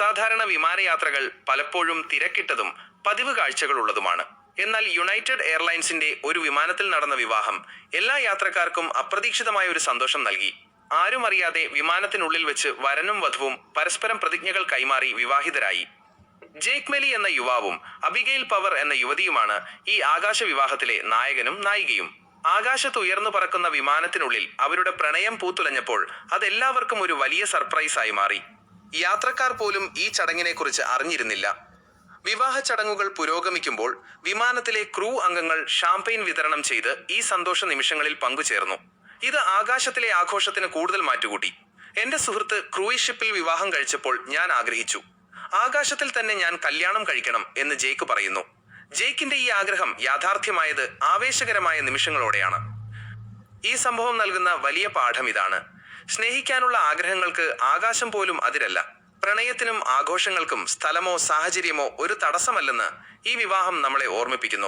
സാധാരണ വിമാനയാത്രകൾ പലപ്പോഴും തിരക്കിട്ടതും പതിവ് കാഴ്ചകളുള്ളതുമാണ്. എന്നാൽ യുണൈറ്റഡ് എയർലൈൻസിന്റെ ഒരു വിമാനത്തിൽ നടന്ന വിവാഹം എല്ലാ യാത്രക്കാർക്കും അപ്രതീക്ഷിതമായ ഒരു സന്തോഷം നൽകി. ആരും അറിയാതെ വിമാനത്തിനുള്ളിൽ വെച്ച് വരനും വധുവും പരസ്പരം പ്രതിജ്ഞകൾ കൈമാറി വിവാഹിതരായി. ജേക്ക് മെലി എന്ന യുവാവും അബിഗെയിൽ പവർ എന്ന യുവതിയുമാണ് ഈ ആകാശ വിവാഹത്തിലെ നായകനും നായികയും. ആകാശത്ത് ഉയർന്നു പറക്കുന്ന വിമാനത്തിനുള്ളിൽ അവരുടെ പ്രണയം പൂത്തുലഞ്ഞപ്പോൾ അതെല്ലാവർക്കും ഒരു വലിയ സർപ്രൈസായി മാറി. യാത്രക്കാർ പോലും ഈ ചടങ്ങിനെക്കുറിച്ച് അറിഞ്ഞിരുന്നില്ല. വിവാഹ ചടങ്ങുകൾ പുരോഗമിക്കുമ്പോൾ വിമാനത്തിലെ ക്രൂ അംഗങ്ങൾ ഷാംപെയിൻ വിതരണം ചെയ്ത് ഈ സന്തോഷ നിമിഷങ്ങളിൽ പങ്കുചേർന്നു. ഇത് ആകാശത്തിലെ ആഘോഷത്തിന് കൂടുതൽ മാറ്റുകൂട്ടി. എന്റെ സുഹൃത്ത് ക്രൂയിസ് ഷിപ്പിൽ വിവാഹം കഴിച്ചപ്പോൾ ഞാൻ ആഗ്രഹിച്ചു. ആകാശത്തിൽ തന്നെ ഞാൻ കല്യാണം കഴിക്കണം എന്ന് ജേക്ക് പറയുന്നു. ജേക്കിന്റെ ഈ ആഗ്രഹം യാഥാർത്ഥ്യമായത് ആവേശകരമായ നിമിഷങ്ങളോടെയാണ്. ഈ സംഭവം നൽകുന്ന വലിയ പാഠം ഇതാണ്. സ്നേഹിക്കാനുള്ള ആഗ്രഹങ്ങൾക്ക് ആകാശം പോലും അതിരല്ല. പ്രണയത്തിനും ആഘോഷങ്ങൾക്കും സ്ഥലമോ സാഹചര്യമോ ഒരു തടസ്സമല്ലെന്ന് ഈ വിവാഹം നമ്മളെ ഓർമ്മിപ്പിക്കുന്നു.